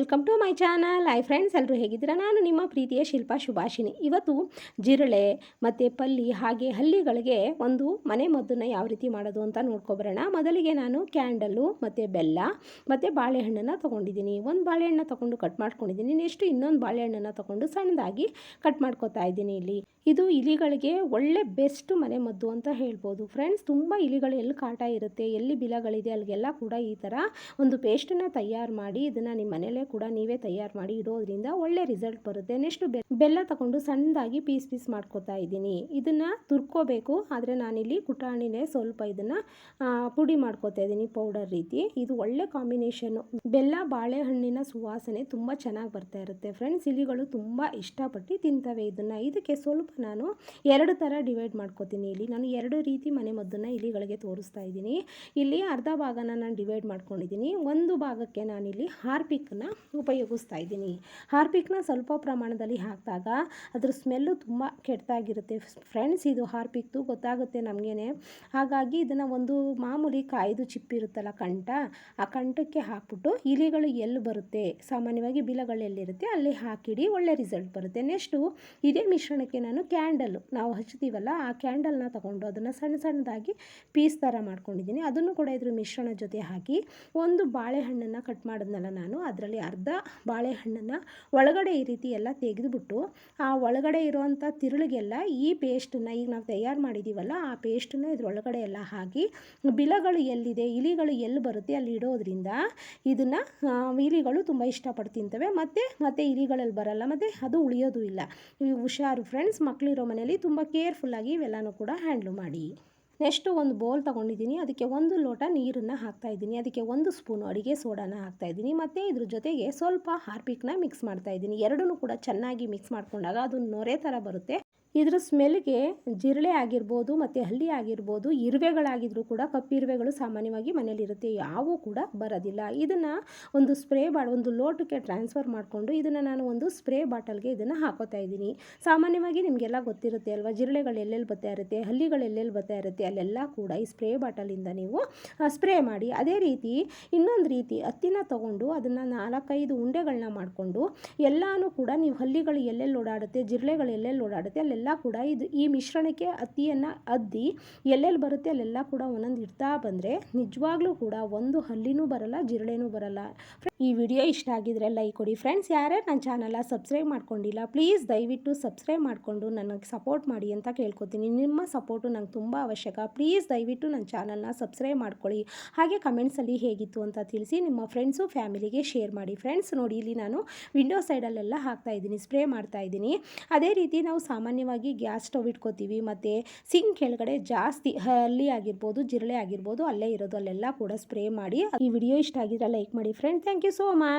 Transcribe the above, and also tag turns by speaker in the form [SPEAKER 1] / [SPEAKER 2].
[SPEAKER 1] Welcome to my channel. Hi friends ಎಲ್ಲರೂ ಹೇಗಿದ್ದೀರಾ? ನಾನು ನಿಮ್ಮ ಪ್ರೀತಿಯ ಶಿಲ್ಪಾ ಶುಭಾಷಿನಿ ಇವತ್ತು ಜಿರಳೆ ಮತ್ತು ಪಲ್ಲಿ ಹಾಗೆ ಹಲ್ಲಿಗಳಿಗೆ ಒಂದು ಮನೆ ಮದ್ದನ್ನು ಯಾವ ರೀತಿ ಮಾಡೋದು ಅಂತ ನೋಡ್ಕೊಬರೋಣ. ಮೊದಲಿಗೆ ನಾನು ಕ್ಯಾಂಡಲ್ಲು ಮತ್ತು ಬೆಲ್ಲ ಮತ್ತು ಬಾಳೆಹಣ್ಣನ್ನು ತೊಗೊಂಡಿದ್ದೀನಿ. ಒಂದು ಬಾಳೆಹಣ್ಣು ತೊಗೊಂಡು ಕಟ್ ಮಾಡ್ಕೊಂಡಿದ್ದೀನಿ. ನೆಕ್ಸ್ಟ್ ಇನ್ನೊಂದು ಬಾಳೆಹಣ್ಣನ್ನು ತೊಗೊಂಡು ಸಣ್ಣದಾಗಿ ಕಟ್ ಮಾಡ್ಕೊತಾ ಇದ್ದೀನಿ ಇಲ್ಲಿ. ಇದು ಇಲಿಗಳಿಗೆ ಒಳ್ಳೆ ಬೆಸ್ಟ್ ಮನೆ ಮದ್ದು ಅಂತ ಹೇಳ್ಬೋದು. ಫ್ರೆಂಡ್ಸ್, ತುಂಬ ಇಲಿಗಳು ಎಲ್ಲಿ ಕಾಟ ಇರುತ್ತೆ, ಎಲ್ಲಿ ಬಿಲಗಳಿದೆ ಅಲ್ಲಿಗೆಲ್ಲ ಕೂಡ ಈ ಥರ ಒಂದು ಪೇಸ್ಟನ್ನು ತಯಾರು ಮಾಡಿ ಇದನ್ನು ನಿಮ್ಮ ಮನೇಲೇ ಕೂಡ ನೀವೇ ತಯಾರು ಮಾಡಿ ಇಡೋದ್ರಿಂದ ಒಳ್ಳೆ ರಿಸಲ್ಟ್ ಬರುತ್ತೆ. ನೆಕ್ಸ್ಟ್ ಬೆಲ್ಲ ತಗೊಂಡು ಸಣ್ಣದಾಗಿ ಪೀಸ್ ಪೀಸ್ ಮಾಡ್ಕೋತಾ ಇದ್ದೀನಿ. ಇದನ್ನು ತುರ್ಕೋಬೇಕು. ಆದರೆ ನಾನಿಲ್ಲಿ ಕುಟಾಣಿನೇ ಸ್ವಲ್ಪ ಇದನ್ನು ಪುಡಿ ಮಾಡ್ಕೋತಾ ಇದ್ದೀನಿ ಪೌಡರ್ ರೀತಿ. ಇದು ಒಳ್ಳೆ ಕಾಂಬಿನೇಷನ್ನು ಬೆಲ್ಲ ಬಾಳೆಹಣ್ಣಿನ ಸುವಾಸನೆ ತುಂಬ ಚೆನ್ನಾಗಿ ಬರ್ತಾ ಇರುತ್ತೆ. ಫ್ರೆಂಡ್ಸ್ ಇಲಿಗಳು ತುಂಬ ಇಷ್ಟಪಟ್ಟು ತಿಂತವೆ ಇದನ್ನು. ಇದಕ್ಕೆ ಸ್ವಲ್ಪ ನಾನು ಎರಡು ಥರ ಡಿವೈಡ್ ಮಾಡ್ಕೋತೀನಿ ಇಲ್ಲಿ. ನಾನು ಎರಡು ರೀತಿ ಮನೆ ಮದ್ದನ್ನು ಇಲಿಗಳಿಗೆ ತೋರಿಸ್ತಾ ಇದ್ದೀನಿ. ಇಲ್ಲಿ ಅರ್ಧ ಭಾಗನ ನಾನು ಡಿವೈಡ್ ಮಾಡ್ಕೊಂಡಿದ್ದೀನಿ. ಒಂದು ಭಾಗಕ್ಕೆ ನಾನಿಲ್ಲಿ ಹಾರ್ಪಿಕ್ಕನ್ನು ಉಪಯೋಗಿಸ್ತಾ ಇದ್ದೀನಿ. ಹಾರ್ಪಿಕ್ನ ಸ್ವಲ್ಪ ಪ್ರಮಾಣದಲ್ಲಿ ಹಾಕಿದಾಗ ಅದ್ರ ಸ್ಮೆಲ್ಲು ತುಂಬ ಕೆಟ್ಟದಾಗಿರುತ್ತೆ. ಫ್ರೆಂಡ್ಸ್, ಇದು ಹಾರ್ಪಿಕ್ದು ಗೊತ್ತಾಗುತ್ತೆ ನಮಗೇನೆ. ಹಾಗಾಗಿ ಇದನ್ನು ಒಂದು ಮಾಮೂಲಿ ಕಾಯ್ದು ಚಿಪ್ಪಿರುತ್ತಲ್ಲ ಕಂಠ, ಆ ಕಂಠಕ್ಕೆ ಹಾಕ್ಬಿಟ್ಟು ಇಲಿಗಳು ಎಲ್ಲಿ ಬರುತ್ತೆ? ಸಾಮಾನ್ಯವಾಗಿ ಬಿಲಗಳು ಎಲ್ಲಿರುತ್ತೆ? ಅಲ್ಲಿ ಹಾಕಿಡಿ ಒಳ್ಳೆ ರಿಸಲ್ಟ್ ಬರುತ್ತೆ. ನೆಕ್ಸ್ಟು ಇದೇ ಮಿಶ್ರಣಕ್ಕೆ ನಾನು ಕ್ಯಾಂಡಲ್ಲು ನಾವು ಹಚ್ತೀವಲ್ಲ, ಆ ಕ್ಯಾಂಡಲ್ನ ತಗೊಂಡು ಅದನ್ನು ಸಣ್ಣ ಸಣ್ಣದಾಗಿ ಪೀಸ್ ಥರ ಮಾಡ್ಕೊಂಡಿದ್ದೀನಿ. ಅದನ್ನು ಕೂಡ ಇದ್ರ ಮಿಶ್ರಣ ಜೊತೆ ಹಾಕಿ ಒಂದು ಬಾಳೆಹಣ್ಣನ್ನು ಕಟ್ ಮಾಡಿದ್ನಲ್ಲ ನಾನು, ಅದರಲ್ಲಿ ಅರ್ಧ ಬಾಳೆಹಣ್ಣನ್ನು ಒಳಗಡೆ ಈ ರೀತಿ ಎಲ್ಲ ತೆಗೆದುಬಿಟ್ಟು, ಆ ಒಳಗಡೆ ಇರುವಂಥ ತಿರುಳಿಗೆಲ್ಲ ಈ ಪೇಸ್ಟನ್ನು ಈಗ ನಾವು ತಯಾರು ಮಾಡಿದ್ದೀವಲ್ಲ ಆ ಪೇಸ್ಟನ್ನು ಇದ್ರೊಳಗಡೆ ಎಲ್ಲ ಹಾಕಿ, ಬಿಲಗಳು ಎಲ್ಲಿದೆ, ಇಲಿಗಳು ಎಲ್ಲಿ ಬರುತ್ತೆ ಅಲ್ಲಿ ಇಡೋದ್ರಿಂದ ಇದನ್ನು ಇಲಿಗಳು ತುಂಬ ಇಷ್ಟಪಟ್ಟು ತಿಂತವೆ. ಮತ್ತು, ಮತ್ತೆ ಇಲಿಗಳಲ್ಲಿ ಬರಲ್ಲ, ಮತ್ತು ಅದು ಉಳಿಯೋದು ಇಲ್ಲ. ಈ ಹುಷಾರು ಫ್ರೆಂಡ್ಸ್ ಮಕ್ಕಳಿರೋ ಮನೇಲಿ ತುಂಬ ಕೇರ್ಫುಲ್ಲಾಗಿ ಇವೆಲ್ಲನೂ ಕೂಡ ಹ್ಯಾಂಡ್ಲು ಮಾಡಿ. ನೆಕ್ಸ್ಟು ಒಂದು ಬೌಲ್ ತೊಗೊಂಡಿದ್ದೀನಿ. ಅದಕ್ಕೆ ಒಂದು ಲೋಟ ನೀರನ್ನು ಹಾಕ್ತಾ ಇದ್ದೀನಿ. ಅದಕ್ಕೆ ಒಂದು ಸ್ಪೂನು ಅಡುಗೆ ಸೋಡಾನ ಹಾಕ್ತಾಯಿದ್ದೀನಿ ಮತ್ತು ಇದ್ರ ಜೊತೆಗೆ ಸ್ವಲ್ಪ ಹಾರ್ಪಿಕ್ನ ಮಿಕ್ಸ್ ಮಾಡ್ತಾ ಇದ್ದೀನಿ. ಎರಡೂ ಕೂಡ ಚೆನ್ನಾಗಿ ಮಿಕ್ಸ್ ಮಾಡಿಕೊಂಡಾಗ ಅದು ನೊರೆ ಥರ ಬರುತ್ತೆ. ಇದ್ರ ಸ್ಮೆಲ್ಗೆ ಜಿರಳೆ ಆಗಿರ್ಬೋದು ಮತ್ತು ಹಲ್ಲಿ ಆಗಿರ್ಬೋದು ಇರುವೆಗಳಾಗಿದ್ರೂ ಕೂಡ ಕಪ್ಪಿರುವೆಗಳು ಸಾಮಾನ್ಯವಾಗಿ ಮನೇಲಿರುತ್ತೆ ಯಾವೂ ಕೂಡ ಬರೋದಿಲ್ಲ. ಇದನ್ನು ಒಂದು ಸ್ಪ್ರೇ ಬಾ, ಒಂದು ಲೋಟಕ್ಕೆ ಟ್ರಾನ್ಸ್ಫರ್ ಮಾಡಿಕೊಂಡು ಇದನ್ನು ನಾನು ಒಂದು ಸ್ಪ್ರೇ ಬಾಟಲ್ಗೆ ಇದನ್ನು ಹಾಕೋತಾ ಇದ್ದೀನಿ. ಸಾಮಾನ್ಯವಾಗಿ ನಿಮಗೆಲ್ಲ ಗೊತ್ತಿರುತ್ತೆ ಅಲ್ವಾ, ಜಿರಳೆಗಳು ಎಲ್ಲೆಲ್ಲಿ ಬರ್ತಾ ಇರುತ್ತೆ, ಹಲ್ಲಿಗಳು ಎಲ್ಲೆಲ್ಲಿ ಬರ್ತಾ ಇರುತ್ತೆ, ಅಲ್ಲೆಲ್ಲ ಕೂಡ ಈ ಸ್ಪ್ರೇ ಬಾಟಲಿಂದ ನೀವು ಸ್ಪ್ರೇ ಮಾಡಿ. ಅದೇ ರೀತಿ ಇನ್ನೊಂದು ರೀತಿ ಹತ್ತಿನ ತೊಗೊಂಡು ಅದನ್ನು ನಾಲ್ಕೈದು ಉಂಡೆಗಳನ್ನ ಮಾಡಿಕೊಂಡು ಎಲ್ಲಾನು ಕೂಡ ನೀವು ಹಲ್ಲಿಗಳು ಎಲ್ಲೆಲ್ಲಿ ಓಡಾಡುತ್ತೆ, ಜಿರಳೆಗಳು ಎಲ್ಲೆಲ್ಲಿ ಓಡಾಡುತ್ತೆ, ಅಲ್ಲೆಲ್ಲ ಕೂಡ ಇದು ಈ ಮಿಶ್ರಣಕ್ಕೆ ಹತ್ತಿಯನ್ನು ಅದ್ದಿ ಎಲ್ಲೆಲ್ಲಿ ಬರುತ್ತೆ ಅಲ್ಲೆಲ್ಲ ಕೂಡ ಒಂದೊಂದು ಇಡ್ತಾ ಬಂದರೆ ನಿಜವಾಗ್ಲೂ ಕೂಡ ಒಂದು ಹಲ್ಲಿನೂ ಬರಲ್ಲ, ಜಿರಳೆನೂ ಬರಲ್ಲ. ಈ ವಿಡಿಯೋ ಇಷ್ಟ ಆಗಿದ್ರೆ ಲೈಕ್ ಕೊಡಿ. ಫ್ರೆಂಡ್ಸ್ ಯಾರ್ಯಾರು ನನ್ನ ಚಾನಲ ಸಬ್ಸ್ಕ್ರೈಬ್ ಮಾಡ್ಕೊಂಡಿಲ್ಲ ಪ್ಲೀಸ್ ದಯವಿಟ್ಟು ಸಬ್ಸ್ಕ್ರೈಬ್ ಮಾಡಿಕೊಂಡು ನನಗೆ ಸಪೋರ್ಟ್ ಮಾಡಿ ಅಂತ ಕೇಳ್ಕೊತೀನಿ. ನಿಮ್ಮ ಸಪೋರ್ಟು ನಂಗೆ ತುಂಬ ಅವಶ್ಯಕ. ಪ್ಲೀಸ್ ದಯವಿಟ್ಟು ನನ್ನ ಚಾನಲ್ನ ಸಬ್ಸ್ಕ್ರೈಬ್ ಮಾಡ್ಕೊಳ್ಳಿ. ಹಾಗೆ ಕಮೆಂಟ್ಸಲ್ಲಿ ಹೇಗಿತ್ತು ಅಂತ ತಿಳಿಸಿ ನಿಮ್ಮ ಫ್ರೆಂಡ್ಸು ಫ್ಯಾಮಿಲಿಗೆ ಶೇರ್ ಮಾಡಿ. ಫ್ರೆಂಡ್ಸ್ ನೋಡಿ, ಇಲ್ಲಿ ನಾನು ವಿಂಡೋ ಸೈಡಲ್ಲೆಲ್ಲ ಹಾಕ್ತಾ ಇದ್ದೀನಿ ಸ್ಪ್ರೇ ಮಾಡ್ತಾ ಇದ್ದೀನಿ. ಅದೇ ರೀತಿ ನಾವು ಸಾಮಾನ್ಯವಾಗಿ ಗ್ಯಾಸ್ ಸ್ಟವ್ ಇಟ್ಕೋತೀವಿ. ಮತ್ತು ಸಿಂಕ್ ಕೆಳಗಡೆ ಜಾಸ್ತಿ ಹಲ್ಲಿ ಆಗಿರ್ಬೋದು, ಜಿರಳೆ ಆಗಿರ್ಬೋದು, ಅಲ್ಲೇ ಇರೋದು ಅಲ್ಲೆಲ್ಲ ಕೂಡ ಸ್ಪ್ರೇ ಮಾಡಿ. ಈ ವಿಡಿಯೋ ಇಷ್ಟ ಆಗಿದ್ರೆ ಲೈಕ್ ಮಾಡಿ friend. Thank you so much.